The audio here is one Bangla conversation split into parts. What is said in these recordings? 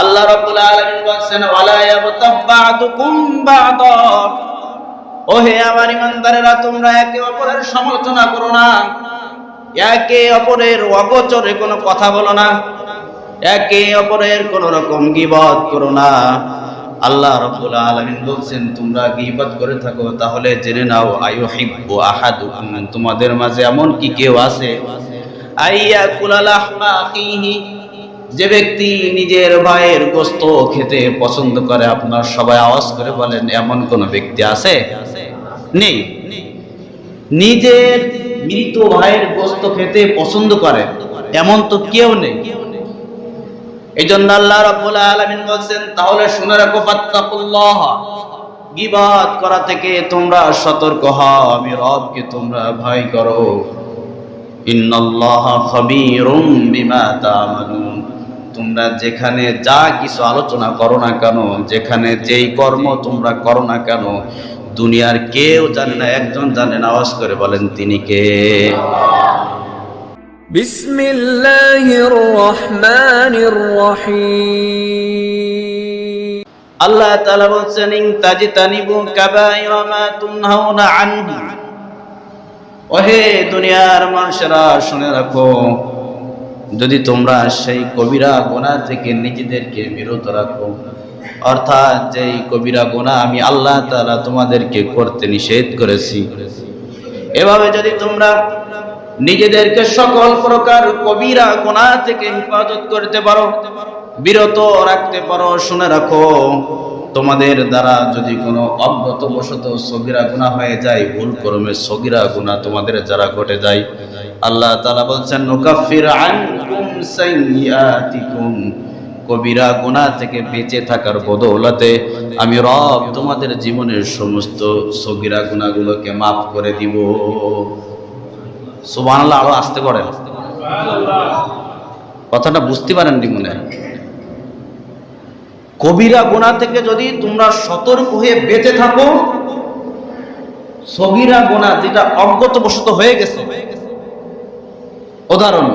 আল্লাহ রাব্বুল আলামিন বলছেন, ওয়ালা ইয়াবতাব বা'দুকুম বা'দা। ও হে আমার ইমানদারেরা তোমরা একে অপরের সমালোচনা করো না। একে অপরের অগোচরে কোনো কথা বলো না। একে অপরের কোন রকম গিবত করো না। আল্লাহ রাব্বুল আলামিন বলছেন, তোমরা গিবত করে থাকো, তাহলে জেনে নাও আয়ুহিব্বু আহাদুকুম তোমাদের মাঝে এমন কি কেউ আছে? আইয়া কুলালাহমা আখিহি যে ব্যক্তি নিজের ভাইয়ের গোস্ত খেতে পছন্দ করে, আপনার সবাই আওয়াজ করে বলেন, এমন কোন ব্যক্তি আছে? নেই। নিজের মৃত ভাইয়ের গোস্ত খেতে পছন্দ করে, এমন তো কেউ নেই। এই জন্য আল্লাহ রাব্বুল আলামিন বলছেন, তাহলে শুনে রাখো, ফাত্তাকুল্লাহ। গিবাত করা থেকে তোমরা সতর্ক হও, আমি রবকে তোমরা ভয় করো। ইন্নাল্লাহ খাবীরুম বিমা তা'মালুন তোমরা যেখানে যা কিছু আলোচনা করো না কেন যেখানে যেই কর্ম তোমরা করো না কেন দুনিয়ার কেউ জানে না একজন জানে না আওয়াজ করে বলেন তিনি কে? আল্লাহ বলছেন ওহে দুনিয়ার মানুষেরা শুনে রাখো যদি তোমরা সেই কবিরা গোনা থেকে নিজেদেরকে বিরত রাখো, অর্থাৎ যেই কবিরা গোনা আমি আল্লাহ তাআলা তোমাদেরকে করতে নিষেধ করেছি। এভাবে যদি তোমরা নিজেদেরকে সকল প্রকার কবিরা গোনা থেকে হেফাজত করতে পারো, বিরত রাখতে পারো, শুনে রাখো তোমাদের দ্বারা যদি কোনো অজ্ঞত বশত সগিরা গুণা হয়ে যায়, ভুল ক্রমে সগিরা গুণা তোমাদের যারা ঘটে যায়। আল্লাহ তালা বলছেন, নুকাফির কবিরা গুনাহ থেকে বেঁচে থাকার বদৌলতে আমি রব তোমাদের জীবনের সমস্ত সগিরা গুনাহগুলোকে মাফ করে দিব। সুবহানাল্লাহ, আরও আসতে করে। কথাটা বুঝতে পারেননি মনে হয়। কবিরা গুনাহ থেকে যদি তোমরা সতর্ক হয়ে বেঁচে থাকো, সগিরা গুনাহ যেটা অজ্ঞত বশত হয়ে গেছে। উদাহরণ,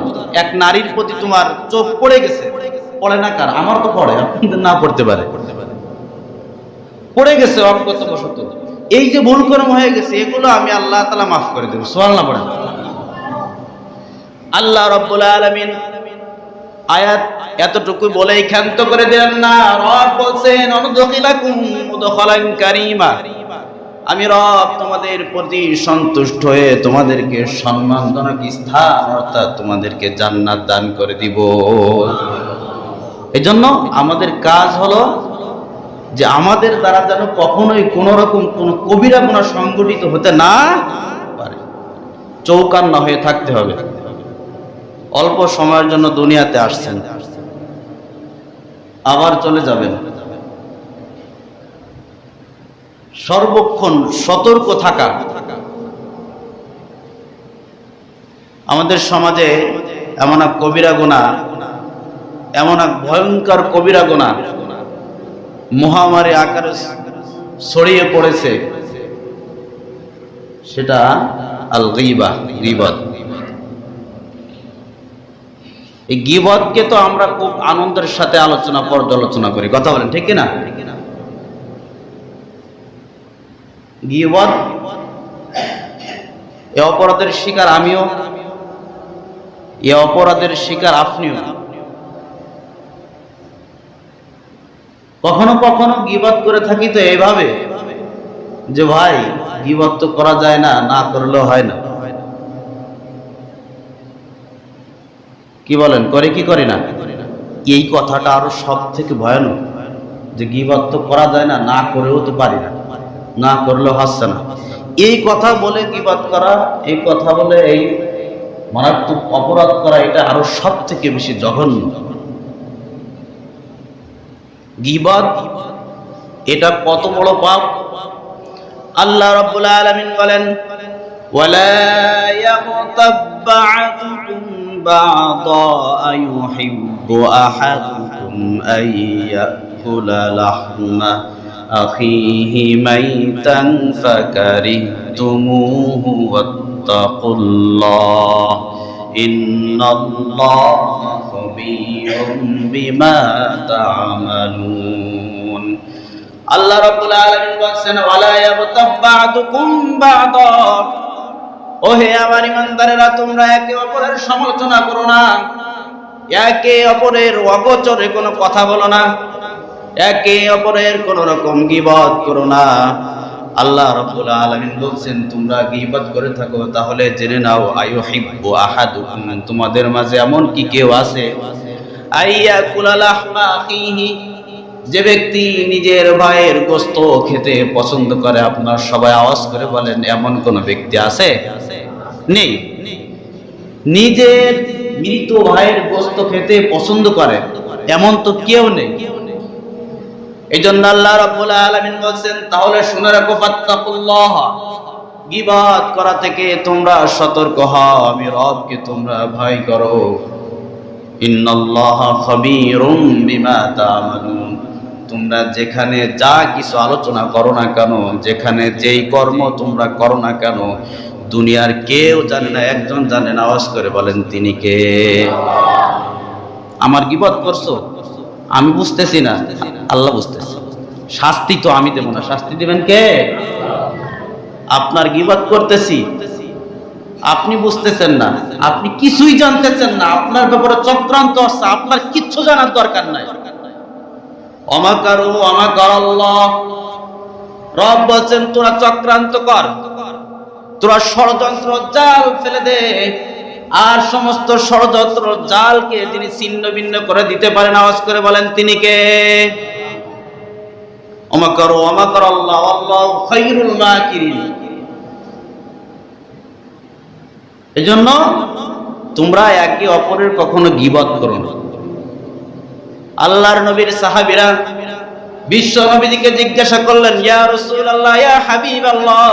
এক নারীর প্রতি তোমার চোখ পড়ে গেছে। পড়ে না কার? আমার তো পড়ে, আপনাদের না পড়তে পারে। পড়ে গেছে অজ্ঞত বশত এই যে ভুল কর্ম হয়ে গেছে, এগুলো আমি আল্লাহ তালা মাফ করে দেবো। সোয়াল্লা পড়ে আল্লাহ রব্বুল আলমিন আয়াত এতটুকু বলেই ক্ষান্ত করে দিলেন না। রব বলছেন মুদখালান আমি রব তোমাদের প্রতি সন্তুষ্ট হয়ে তোমাদেরকে সম্মানজনক স্থান অর্থাৎ তোমাদেরকে জান্নাত দান করে দিব। এজন্য আমাদের কাজ হলো যে আমাদের দ্বারা যেন কখনোই কোন রকম কোন কবিরা গুণা সংগঠিত হতে না পারে। চৌকান্না হয়ে থাকতে হবে। অল্প সময়ের জন্য দুনিয়াতে আসছেন। আবার চলে যাবেন। সর্বক্ষণ সতর্ক থাকা। আমাদের সমাজে এমন এক কবিরা গোনা এমন এক ভয়ঙ্কর কবিরা গোনা মহামারী আকারে ছড়িয়ে পড়েছে। সেটা আল গিবা গিবত। এই গিবতকে তো আমরা খুব আনন্দের সাথে আলোচনা, পর্যালোচনা করি। কথা বলেন, ঠিক না গিবত, এ অপরাধের শিকার আমিও, এ অপরাধের শিকার আপনিও। কখনো কখনো গিবত করে থাকি তো এইভাবে যে, ভাই, গিবত তো করা যায় না না করলেও হয় না। কি বলেন? করে কি করে না? এই কথাটা আরও সব থেকে ভয়ানক যে গিবত তো করা যায় না না করেও তো পারি না। না করলেও হাসছে না। এই কথা বলে গিবত করা, এই কথা বলে এই মারাত্মক অপরাধ করা, এটা আরও সব থেকে বেশি জঘন্য। গিবত এটা কত বড় পাপ। আল্লাহ রাব্বুল আলামিন বলেন বা'দা আইয়ুহিব্বু আহাদুকুম আন ইয়াকুলা লাহমা আখিহি মাইতান ফাকারিহতুমুহু ওয়াত্তাকুল্লাহ ইন্নাল্লাহা খাবীরুম বিমা তা'মালুন تعملون আল্লাহ রাব্বুল আলামিন বলছেন ওয়ালা ইয়াবতাব বা'দুকুম বা'দা ওহে আমার ইমানদারেরা, তোমরা একে অপরের সমালোচনা করো না। একে অপরের অগোচরে কোনো কথা বলো না। একে অপরের কোন রকম গিবত করো না। আল্লাহ রাব্বুল আলামিন বলছেন, তোমরা গিবত করে থাকো, তাহলে জেনে নাও আয়ুহিব্বু আহাদুকুম তোমাদের মাঝে এমন কি কেউ আছে? আইয়া কুলালাহমা আখিহি যে ব্যক্তি নিজের ভাইয়ের গোস্ত খেতে পছন্দ করে, আপনার সবাই আওয়াজ করে বলেন, এমন কোন ব্যক্তি আছে? নেই। নিজের মৃত ভাইয়ের গোস্ত খেতে পছন্দ করে, এমন তো কেউ নেই। এই জন্য আল্লাহ রাব্বুল আলামিন বলছেন, তাহলে শুনে রাখো, ফাত্তাকুল্লাহ। গিবাত করা থেকে তোমরা সতর্ক হও, আমি রবকে তোমরা ভয় করো। তোমরা যেখানে যা কিছু আলোচনা করো না কেন, যেখানে যেই কর্ম তোমরা করো না কেন দুনিয়ার কেউ জানে না, একজন জানে না, আওয়াজ করে বলেন, তিনি কে? আমার গিবত করছ? আমি বুঝতেছি না। আল্লাহ বুঝতেছে। শাস্তি তো আমি দেব না। শাস্তি দিবেন কে? আপনার গিবত করতেছি। আপনি বুঝতেছেন না। আপনি কিছুই জানতেছেন না। আপনার ব্যাপারে চক্রান্ত আসছে আপনার কিচ্ছু জানার দরকার নাই। অমাকারু অমাকার রব বলছেন, তোরা চক্রান্ত কর। তোরা ষড়যন্ত্র জাল ফেলে দে। আর সমস্ত ষড়যন্ত্র জালকে তিনি ছিন্ন ভিন্ন করে দিতে পারেন। আওয়াজ করে বলেন, তিনি কে? অমাকারু অমাকার আল্লাহ আল্লাহ এজন্য তোমরা একে অপরের কখনো গিবত করো না। আল্লাহর নবীর সাহাবীরা বিশ্ব নবীজিকে জিজ্ঞাসা করলেন, ইয়া রাসূলুল্লাহ, ইয়া হাবিবাল্লাহ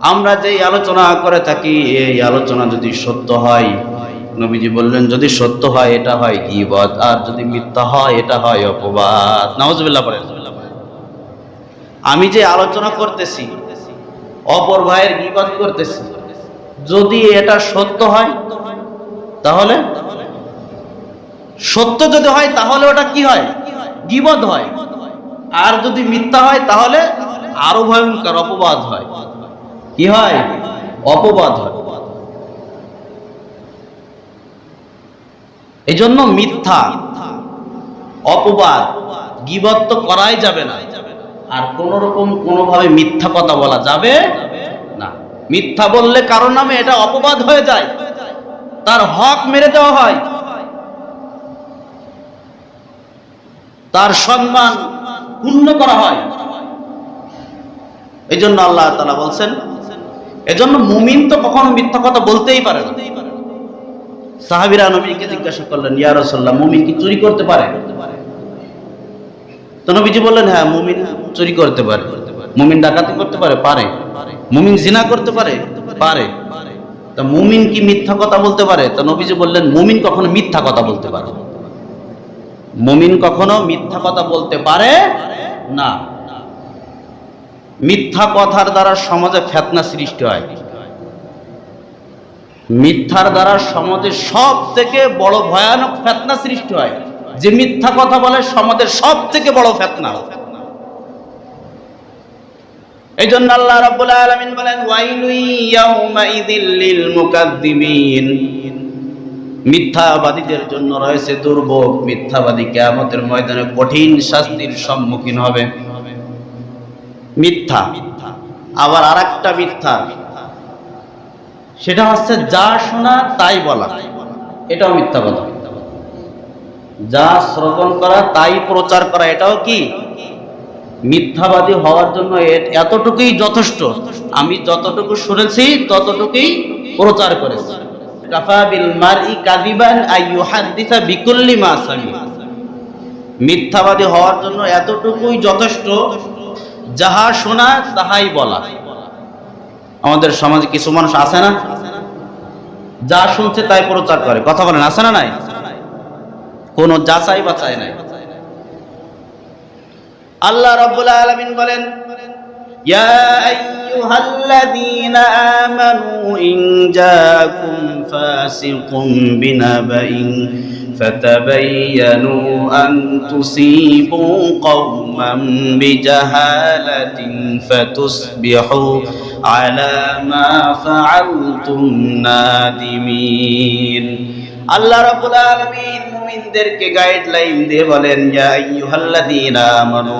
আমরা যেই আলোচনা করে থাকি, এই আলোচনা যদি সত্য হয়, নবীজি বললেন, যদি সত্য হয়, এটা হয় গিবত, আর যদি মিথ্যা হয়, এটা হয় অপবাদ। নাউজুবিল্লাহ পড়েন। আমি যে আলোচনা করতেছি, অপর ভাইয়ের গিবত করতেছি, যদি এটা সত্য হয়, তাহলে? সত্য যদি হয়, তাহলে ওটা কি হয়? গিবদ হয়। আর যদি মিথ্যা হয়, তাহলে? আরও ভয়ঙ্কর, অপবাদ হয়। কি হয়? অপবাদ হয়। এই জন্য মিথ্যা, অপবাদ, গিবত তো করাই যাবে না। আর কোন রকম কোনোভাবে মিথ্যা কথা বলা যাবে না। মিথ্যা বললে কারও নামে এটা অপবাদ হয়ে যায়। তার হক মেরে দেওয়া হয়। তার সম্মান পূর্ণ করা হয়। এই জন্য আল্লাহ তালা বলছেন, এজন্য মুমিন তো কখনো মিথ্যা কথা বলতেই পারে না। সাহাবিরা নবীকে জিজ্ঞাসা করলেন, ইয়া রাসূলুল্লাহ, মুমিন কি চুরি করতে পারে? তো নবীজি বললেন হ্যাঁ মুমিন চুরি করতে পারে। মুমিন ডাকাতি করতে পারে পারে। মুমিন জিনা করতে পারে পারে। তা মুমিন কি মিথ্যা কথা বলতে পারে? তো নবীজি বললেন, মুমিন কখনো মিথ্যা কথা বলতে পারে মুমিন কখনো মিথ্যা কথা বলতে পারে না। মিথ্যা কথার দ্বারা সমাজে ফেতনা সৃষ্টি হয়। মিথ্যার দ্বারা সমাজে সব থেকে বড় ভয়ানক ফেতনা সৃষ্টি হয়। যে মিথ্যা কথা বলে সমাজের সব থেকে বড় ফেতনা। এই জন্য আল্লাহ রাব্বুল আলামিন বলেন মিথ্যাবাদীদের জন্য রয়েছে দুর্ভোগ। মিথ্যাবাদী কিয়ামতের ময়দানে কঠিন শাস্তির সম্মুখীন হবে। মিথ্যা। আবার আরেকটা মিথ্যা। সেটা হচ্ছে যা শোনা, তাই বলা। এটাও মিথ্যা কথা। যা শ্রবণ করা, তাই প্রচার করা, এটাও কি? মিথ্যাবাদী হওয়ার জন্য এতটুকুই যথেষ্ট। আমি যতটুকু শুনেছি, ততটুকুই প্রচার করেছি। মিথ্যাবাদী হওয়ার জন্য এতটুকুই যথেষ্ট যাহা শোনা তাহাই বলা। আমাদের সমাজে কিছু মানুষ আছে না? যা শুনছে তাই প্রচার করে। কথা বলেন, আছে না নাই? কোনো যাচাই বাছাই নাই। আল্লাহ রাব্বুল আলামিন বলেন, ইয়া আইয়ুহাল্লাযীনা আমানু ইন জাআকুম ফাসিকুম বিনাবাইন। فتبينوا أن تصيبوا قوما بجهالة فتصبحوا على ما فعلتم نادمين আল্লাহ রাব্বুল আলামিন মুমিনদেরকে গাইডলাইন দিয়ে বলেন ইয়া আইয়ুহাল্লাযীনা আমানু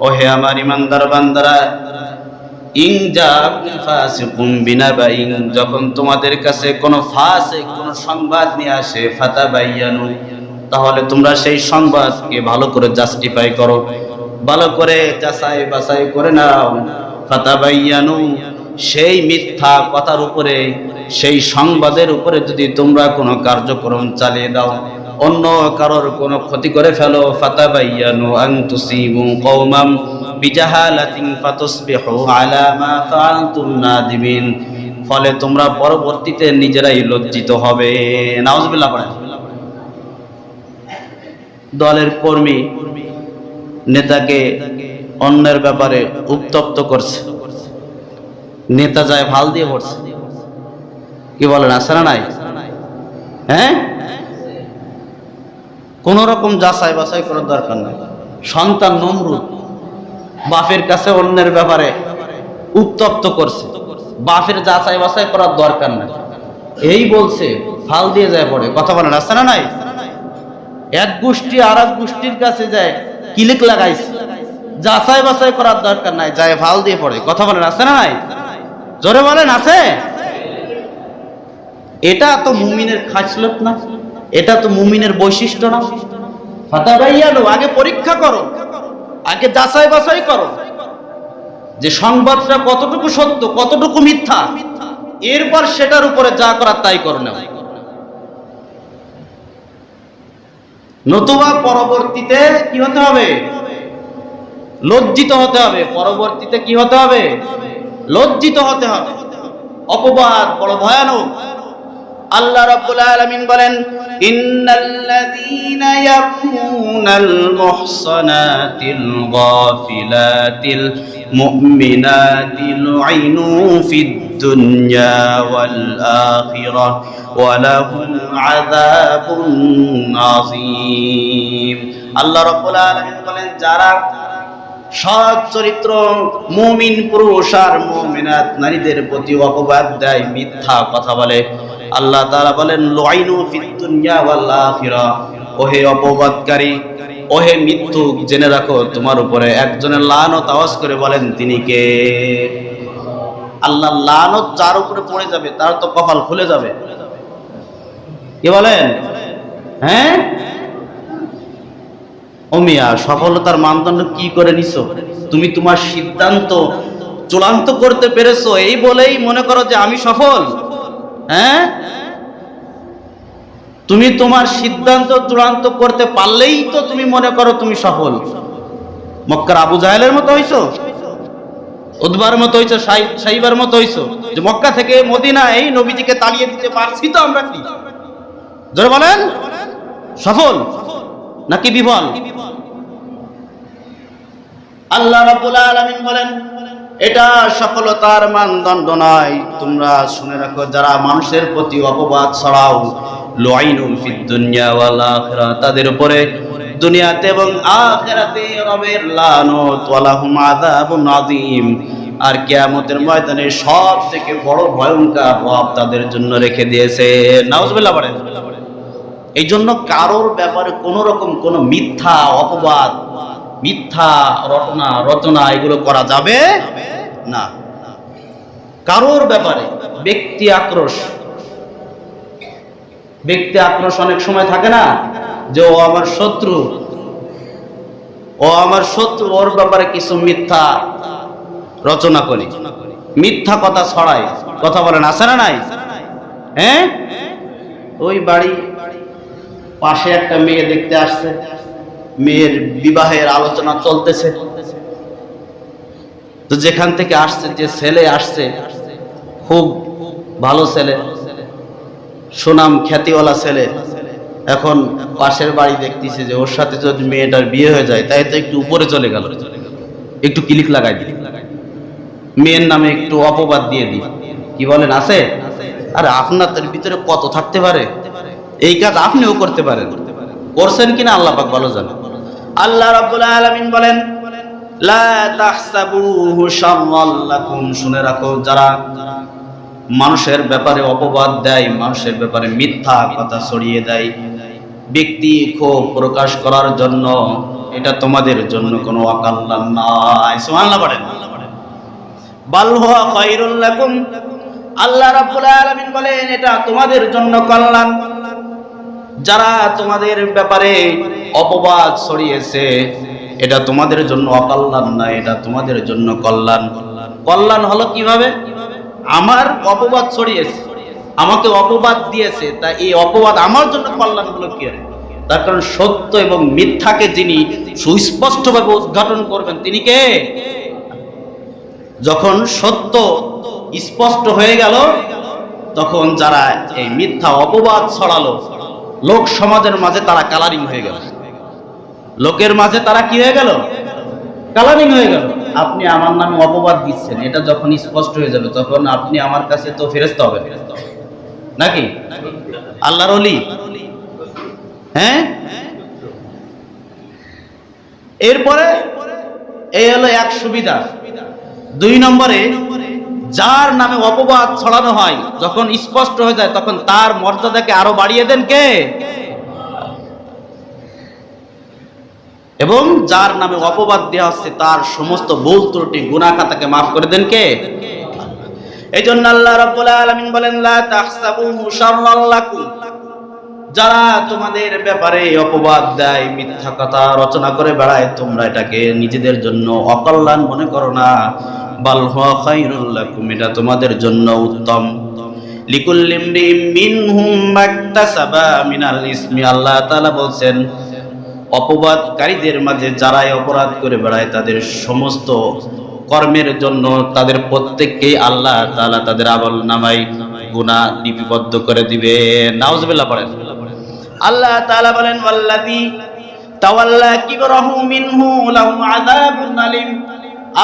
ওহে আমার ইমানদার বান্দারা যখন তোমাদের কাছে কোনো ফাসিক, কোনো সংবাদ নিয়ে আসে, ফাতাবাইয়ানু, তাহলে তোমরা সেই সংবাদকে ভালো করে জাস্টিফাই করো। ভালো করে যাচাই বাছাই করে নাও। ফাতাবাইয়ানু, সেই মিথ্যা কথার উপরে, সেই সংবাদের উপরে যদি তোমরা কোনো কার্যক্রম চালিয়ে দাও অন্য কারোর কোনো ক্ষতি করে ফেলো, ফাতাবাইয়ানু আন তুসিবু কওমাম বিজাহালাতিন ফাতুসবিহু আলা মা ফাআলতুম নাদিমিন ফলে তোমরা পরবর্তীতে নিজেরাই লজ্জিত হবে। নাউজুবিল্লাহ পড়েন। দলের কর্মী নেতাকে অন্যের ব্যাপারে উত্তপ্ত করছে। নেতা যায় ভালো দিয়ে পড়ছে। কি বলেন না নাই? হ্যাঁ? কোন রকম যাচাই বাছাই করার দরকার নাই। সন্তান নমরুদ, বাপের কাছে অন্যের ব্যাপারে উত্তপ্ত করছে। বাপের যাচাই বাছাই করার দরকার নাই। এই বলছে, ফাল দিয়ে যায় পড়ে। কথা বলেন, আছে না নাই? এক গোষ্ঠী আর এক গোষ্ঠীর কাছে যায়, কিলিক লাগাইছে। যাচাই বাছাই করার দরকার নাই, যায় ফাল দিয়ে পড়ে। কথা বলেন, আছে না নাই? জোরে বলেন, আছে? এটা তো মুমিনের খাসলত না। এটা তো মুমিনের বৈশিষ্ট্য না। ফাতাবাইয়ানু আগে পরীক্ষা করো, আগে যাচাই বাছাই করো যে সংবাদটা কতটুকু সত্য, কতটুকু মিথ্যা। এরপর সেটার উপরে যা করার তাই করো না নতুবা পরবর্তীতে কি হতে হবে? লজ্জিত হতে হবে। পরবর্তীতে কি হতে হবে? লজ্জিত হতে হবে। অপবাদ বড় ভয়ানক। আল্লাহ রাব্বুল আলামিন বলেন, ইন্নাল্লাযীনা ইয়ারমুনাল মুহসানাতিল গাফিলাতিল মুমিনাতিল লুইনু ফিদ দুনিয়া ওয়াল আখিরাহ ওয়া লাহুম আযাবুন আযীম। আল্লাহ রাব্বুল আলামিন বলেন, যারা সৎ, চরিত্র, মুমিন, পুরুষ আর মুমিনাত নারীদের প্রতি অপবাদ দেয়, মিথ্যা কথা বলে আল্লাহ তাআলা বলেন, লুআইনু ফিদ দুনিয়া ওয়াল আখিরাহ ওহে অপবাদকারী, ওহে মিথ্যুক জেনে রাখো, তোমার উপরে একজনের লানত আওয়াজ করে বলেন, তিনি কে? আল্লাহ লানত যার উপরে পড়ে যাবে, তার তো কপাল খুলে যাবে। কি বলেন? হ্যাঁ? অমিয়া সফলতার মানদণ্ড কি করে নিছো? তুমি তোমার সিদ্ধান্ত চূড়ান্ত করতে পেরেছ, এই বলেই মনে করো যে আমি সফল। হ্যাঁ? তুমি তোমার সিদ্ধান্ত চূড়ান্ত করতে পারলেই তো তুমি মনে করো তুমি সফল। মক্কার আবু জাহেলের মতো হইছো? উদ্বার মতো হইছো সাইবার মতো হইছো? যে মক্কা থেকে মদিনা এই নবীজিকে তাড়িয়ে দিতে পারছি তো আমরা কি? জোরে বলেন। সফল নাকি বিফল? আল্লাহ রাব্বুল আলামিন বলেন এটা সফলতার মানদণ্ড নয় তোমরা শুনে রাখো, যারা মানুষের প্রতি অপবাদ ছড়াও তাদের উপরে দুনিয়াতে এবং রবের লানত, ওয়ালাহুম আযাবুন আযীম। আর কিয়ামতের ময়দানে সব থেকে বড় ভয়ঙ্কর রব তাদের জন্য রেখে দিয়েছে। নাউজুবিল্লাহ এই জন্য কারোর ব্যাপারে কোনো রকম কোনো মিথ্যা অপবাদ মিথ্যা, রটনা, রচনা এগুলো করা যাবে না। কারোর ব্যাপারে ব্যক্তি আক্রোশ। ব্যক্তি আক্রোশ অনেক সময় থাকে না যে, ও আমার শত্রু। ও আমার শত্রু, ওর ব্যাপারে কিছু মিথ্যা রচনা করি। মিথ্যা কথা ছড়াই। কথা বলেন, আছে না নাই? হ্যাঁ? ওই বাড়ি পাশে একটা মেয়ে দেখতে আসছে। মেয়ের বিবাহের আলোচনা চলতেছে। তো যেখান থেকে আসছে, যে ছেলে আসছে, খুব ভালো ছেলে, সুনাম খ্যাতিওয়ালা ছেলে। এখন পাশের বাড়ি দেখতেছে যে ওর সাথে যদি মেয়েটার বিয়ে হয়ে যায়, তাই তো একটু উপরে চলে গেল। একটু ক্লিক লাগাই দিই। মেয়ের নামে একটু অপবাদ দিয়ে দিই। কি বলেন, আছে? আরে আপনাদের ভিতরে কত থাকতে পারে? এই কাজ আপনিও করতে পারেন। করছেন কিনা আল্লাহ পাক ভালো জানেন। আল্লাহ রাব্বুল আলামিন বলেন, লা তাহসাবুহু শাররাল লাকুম। শুনে রাখো, যারা মানুষের ব্যাপারে অপবাদ দেয়, মানুষের ব্যাপারে মিথ্যা কথা ছড়িয়ে দেয়, ব্যক্তি ক্ষোভ প্রকাশ করার জন্য, এটা তোমাদের জন্য কোনো অকল্যাণ নাই সুবহানাল্লাহ বলেন। বাল হুয়া খায়রুল লাকুম। আল্লাহ রাব্বুল আলামিন বলেন, এটা তোমাদের জন্য কল্যাণ। যারা তোমাদের ব্যাপারে অপবাদ ছড়িয়েছে, এটা তোমাদের জন্য অকল্যাণ না, এটা তোমাদের জন্য কল্যাণ। কল্যাণ হলো কীভাবে? আমার অপবাদ ছড়িয়েছে, আমাকে অপবাদ দিয়েছে, তা এই অপবাদ আমার জন্য কল্যাণ হলো কি তার কারণ সত্য এবং মিথ্যাকে যিনি সুস্পষ্টভাবে উদ্ঘাটন করবেন, তিনি কে? যখন সত্য স্পষ্ট হয়ে গেল, তখন যারা এই মিথ্যা অপবাদ ছড়ালো লোক সমাজের মাঝে তারা কালারিং হয়ে গেল। লোকের মাঝে তারা কি হয়ে গেল? কালারিং হয়ে গেল। আপনি আমার নামে অপবাদ দিচ্ছেন, এটা যখন স্পষ্ট হয়ে যাবে, তখন আপনি আমার কাছে তো ফেরস্ত হবে নাকি? আল্লাহর অলি হ্যাঁ? এরপরে এই হলো এক সুবিধা। দুই নম্বরে যার নামে অপবাদ ছড়ানো হয়, যখন স্পষ্ট হয়ে যায়, তখন তার মর্যাদাকে আরও বাড়িয়ে দেন কে? এবং যার নামে অপবাদ দেওয়া হচ্ছে, তার সমস্ত ভুল ত্রুটি গুনাখাতাকে মাফ করে দেন কে? এই জন্য আল্লাহ রব্বুল আলামিন বলেন যারা তোমাদের ব্যাপারে অপবাদ দেয়, মিথ্যা কথা রচনা করে বেড়ায়, তোমরা এটাকে নিজেদের জন্য অকল্যাণ মনে করো না। বাল হুয়া এটা তোমাদের জন্য উত্তম। আল্লাহ বলছেন, অপবাদকারীদের মাঝে যারাই অপরাধ করে বেড়ায়, তাদের সমস্ত কর্মের জন্য তাদের প্রত্যেককেই আল্লাহ তাদের আমল নামাই গুনাহ লিপিবদ্ধ করে দিবে নাউজুবিল্লাহ পড়েন। আল্লাহ তাআলা বলেন, ওয়াল্লাযী তাওয়াল্লা কিবরাহু মিনহু লাহু আযাবুন আলীম।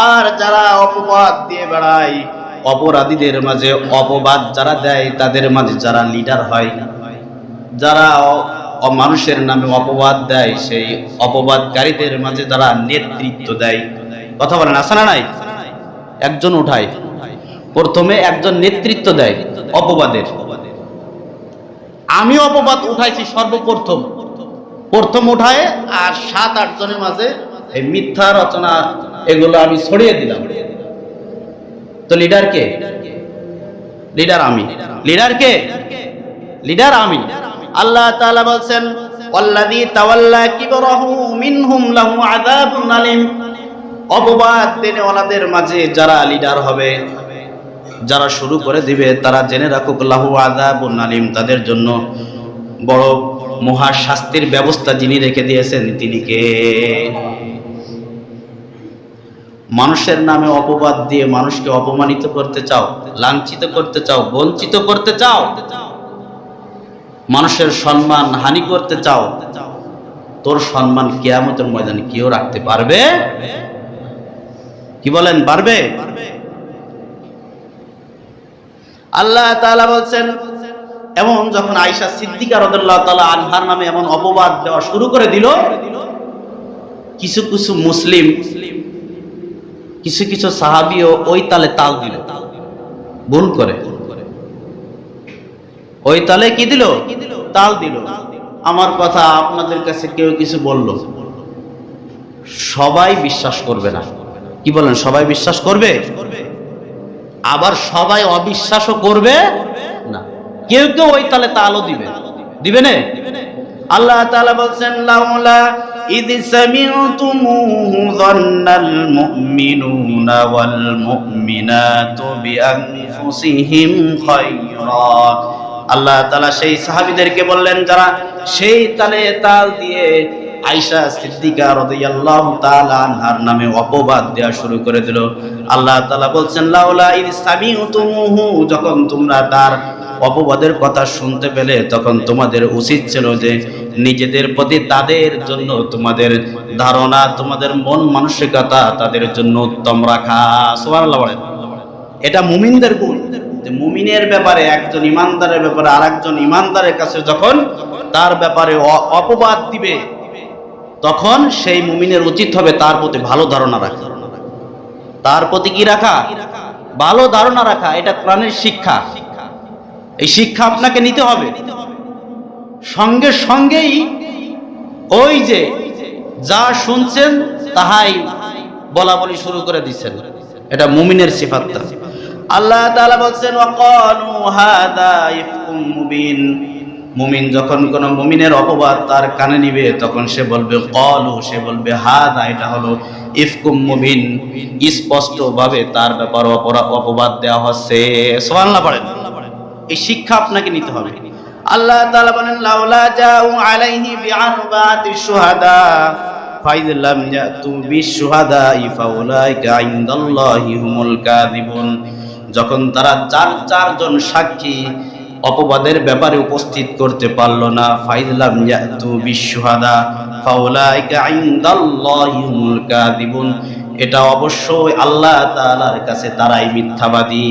আর যারা অপবাদ দিয়ে বেড়ায়, অপরাধীদের মাঝে অপবাদ যারা দেয়, তাদের মাঝে যারা লিডার হয়, যারা মানুষের নামে অপবাদ দেয়, সেই অপবাদকারীদের মাঝে যারা নেতৃত্ব দেয়। কথা বলেন আসে না নাই? একজন উঠায়, প্রথমে একজন নেতৃত্ব দেয় অপবাদের। আমি অপবাদ উঠাইছি সর্বপ্রথম। প্রথম উঠায় আর সাত, আট জনের মাঝে এই মিথ্যা রচনা এগুলো আমি ছড়িয়ে দিলাম। তো লিডার কে? লিডার আমি। লিডার কে? লিডার আমি। আল্লাহ তাআলা বলছেন, ওয়াল্লাযী তাওয়াল্লা কিবরাহু মিনহুম লাহু আযাবুন আলীম। অপবাদ দেনেওয়ালাদের মাঝে যারা লিডার হবে যারা শুরু করে দিবে, তারা জেনে রাখুক, লাহু আযাবুন আলীম, তাদের জন্য বড় মহা শাস্তির ব্যবস্থা যিনি রেখে দিয়েছেন, তিনি কে? মানুষের নামে অপবাদ দিয়ে মানুষকে অপমানিত করতে চাও, লাঞ্ছিত করতে চাও, বঞ্চিত করতে চাও, মানুষের সম্মান হানি করতে চাও, তোর সম্মান কেয়ামতের ময়দানে কেউ রাখতে পারবে? কি বলেন, পারবে? আল্লাহ তালা বলছেন, এমন যখন আয়েশা সিদ্দিকা রাদিয়াল্লাহু তাআলা আনহার নামে এমন অপবাদ দেওয়া শুরু করে দিল, কিছু কিছু মুসলিম, কিছু কিছু সাহাবিও ওই তালে তাল দিল। ভুল করে। ওই তালে কি দিল? তাল দিল। আমার কথা আপনাদের কাছে কেউ কিছু বলল? সবাই বিশ্বাস করবে না। কি বলেন, সবাই বিশ্বাস করবে? আবার সবাই অবিশ্বাসও করবে? না। কেউ কেউ ওই তালে তালও দিবে। দিবে না? আল্লাহ তাআলা বলছেন আল্লাহ সেই সাহাবীদেরকে বললেন, যারা সেই তালে তাল দিয়ে আয়েশা সিদ্দিকা রাদিয়াল্লাহু তাআলা আনহার নামে অপবাদ দেওয়া শুরু করে দিল। আল্লাহ তাআলা বলছেন, লাউলা ইদ সামি'তুমুহু যখন তোমরা তার অপবাদের কথা শুনতে পেলে, তখন তোমাদের উচিত ছিল যে নিজেদের প্রতি তাদের জন্য তোমাদের ধারণা, তোমাদের মন মানসিকতা তাদের জন্য উত্তম রাখা। সুবহানাল্লাহ বলেন। এটা মুমিনদের গুণ যে মুমিনের ব্যাপারে একজন ইমানদারের ব্যাপারে আর একজন ইমানদারের কাছে যখন তার ব্যাপারে অপবাদ দিবে তখন সেই মুমিনের উচিত হবে তার প্রতি ভালো ধারণা রাখা। তার প্রতি কি রাখা? ভালো ধারণা রাখা, এটা কোরআনের শিক্ষা। এই শিক্ষা আপনাকে নিতে হবে। সঙ্গে সঙ্গেই ওই যে যা শুনছেন তাহাই বলা বলি শুরু করে দিচ্ছেন। এটা মুমিনের সিফাতটা আল্লাহ বলছেন মুমিন যখন কোন মুমিনের অপবাদ তার কানে নিবে, তখন সে বলবে, কলু সে বলবে, হাদা এটা হলো ইফকুম মুবিন স্পষ্ট ভাবে তার ব্যাপারে অপবাদ দেওয়া হচ্ছে। সুবহানাল্লাহ পড়েন। এই শিক্ষা আপনাকে নিতে হবে। আল্লাহ তাআলা বলেন, লাউলা জাউ আলাইহি বিআরবাতি শুহাদা ফাইদ লাম ইয়াতু বিশুহাদা ফাউলাইকা ইনদাল্লাহি হুমুল কাযিবুন। যখন তারা চার, চারজন সাক্ষী অপবাদের ব্যাপারে উপস্থিত করতে পারল না। ফাইদলাম ইয়াতু বিশুহাদা, ফাউলাইকা ইনদাল্লাহি কাযিবুন। এটা অবশ্যই আল্লাহ তাআলার কাছে তারাই মিথ্যাবাদী।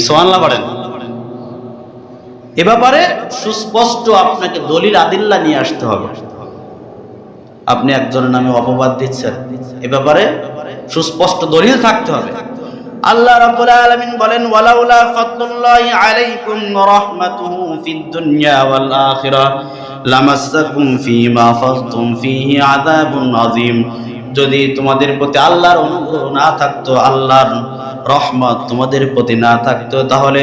সুবহানাল্লাহ বলেন। এ ব্যাপারে সুস্পষ্ট আপনাকে দলিল আদিল্লা নিয়ে আসতে হবে। আপনি একজনের নামে অপবাদ দিচ্ছেন। এ ব্যাপারে সুস্পষ্ট দলিল থাকতে হবে। আল্লাহ রাব্বুল আলামিন বলেন, ওয়ালাউলা ফাদলুল্লাহি আলাইকুম ওয়া রাহমাতুহু ফিদ দুনিয়া ওয়াল আখিরাহ লামাসসাকুম ফীমা ফাযতুম ফীহি আযাবুন আযীম। যদি তোমাদের প্রতি আল্লাহর অনুগ্রহ না থাকতো, আল্লাহর রহমত তোমাদের প্রতি না থাকতো, তাহলে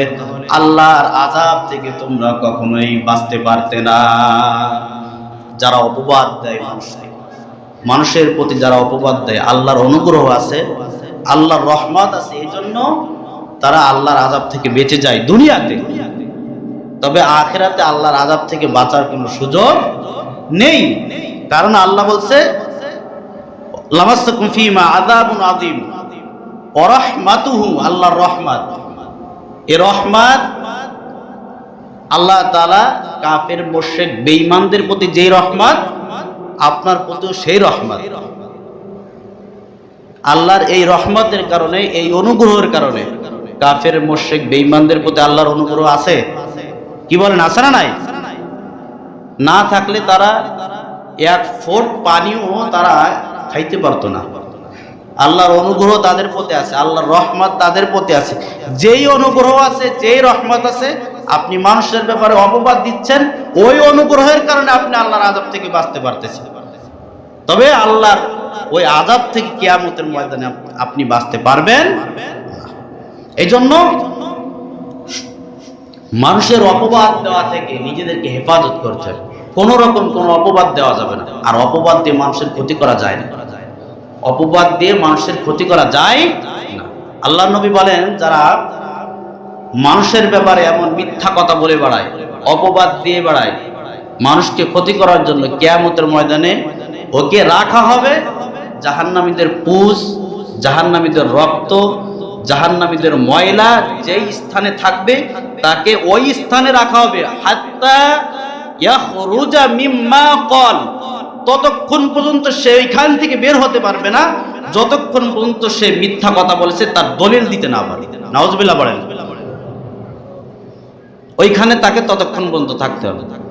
আল্লাহর আযাব থেকে তোমরা কখনোই বাঁচতে পারতে না। যারা অপবাদ দেয় মানুষকে, মানুষের প্রতি যারা অপবাদ দেয়, আল্লাহর অনুগ্রহ আছে আল্লাহর রহমত আছে, এই জন্য তারা আল্লাহর আজাব থেকে বেঁচে যায় দুনিয়াতে। তবে আখেরাতে আল্লাহর আজাব থেকে বাঁচার কোনো সুযোগ নেই। কারণ আল্লাহ বলছে লামাসাকুম ফিমা আযাবুন আযীম ওয়ারাহমাতুহু আল্লাহর রহমত। এ রহমত আল্লাহ তাআলা কাফের, মুশরিক, বেঈমানদের প্রতি যেই রহমত, আপনার প্রতিও সেই রহমত। আল্লাহর এই রহমতের কারণে, এই অনুগ্রহের কারণে। কাফের, মুশরিক, বেঈমানদের প্রতি আল্লাহর অনুগ্রহ আছে? কি বলেন, আছে না নাই? না থাকলে তারা এক ফোট পানিও তারা খাইতে পারতো না। আল্লাহর অনুগ্রহ তাদের প্রতি আছে, আল্লাহর রহমত তাদের প্রতি আছে। যেই অনুগ্রহ আছে, যেই রহমত আছে, আপনি মানুষের ব্যাপারে অপবাদ দিচ্ছেন, ওই অনুগ্রহের কারণে আপনি আল্লাহর আজাব থেকে বাঁচতে পারতেছেন। তবে আল্লাহর ওই আজাব থেকে কিয়ামতের ময়দানে আপনি বাঁচতে পারবেন। এই জন্য মানুষের অপবাদ দেওয়া থেকে নিজেদেরকে হেফাজত করতে কোনো রকম কোনো অপবাদ দেওয়া যাবে না। আর অপবাদ দিয়ে মানুষের ক্ষতি করা যায় না। অপবাদ দিয়ে মানুষের ক্ষতি করা যায় না। আল্লাহ নবী বলেন, যারা মানুষের ব্যাপারে এমন মিথ্যা কথা বলে বেড়ায়, অপবাদ দিয়ে বেড়ায়, মানুষকে ক্ষতি করার জন্য কেয়ামতের ময়দানে ওকে রাখা হবে। জাহান্নামীদের পুষ, জাহান্নামীদের রক্ত, জাহান্নামীদের ময়লা যেই স্থানে থাকবে, তাকে ওই স্থানে রাখা হবে। মিম্মা কল ততক্ষণ পর্যন্ত সে ওইখান থেকে বের হতে পারবে না। যতক্ষণ পর্যন্ত সে মিথ্যা কথা বলেছে, তার দলিল দিতে না পারে। নাউজবিল্লাহ বলেন। ওইখানে তাকে ততক্ষণ পর্যন্ত থাকতে হবে।